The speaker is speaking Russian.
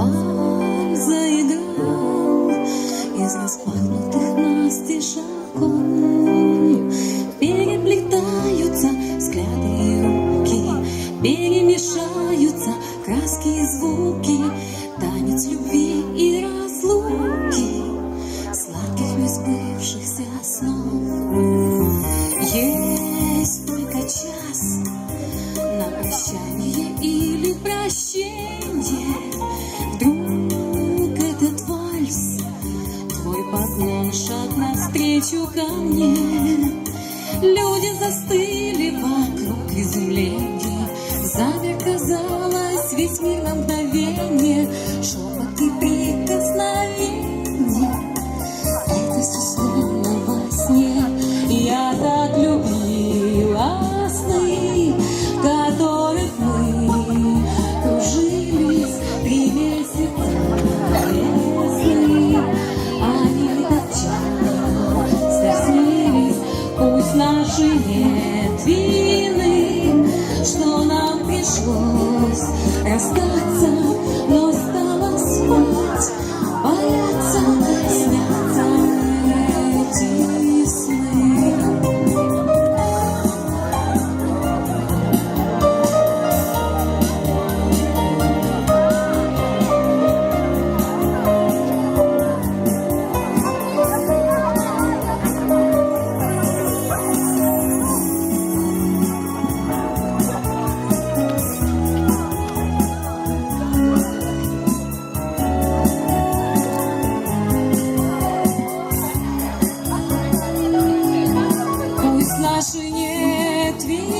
вальс заиграл Из распахнутых настежь окон Переплетаются взгляды и руки Перемешаются краски и звуки. Танец любви и разлуки Сладких несбывшихся снов. Есть только час на прощание или прощенье навстречу ко мне. Люди застыли вокруг изумления Замер, казалось, весь мир на мгновение. Шепот Наши нет Наши нет вины,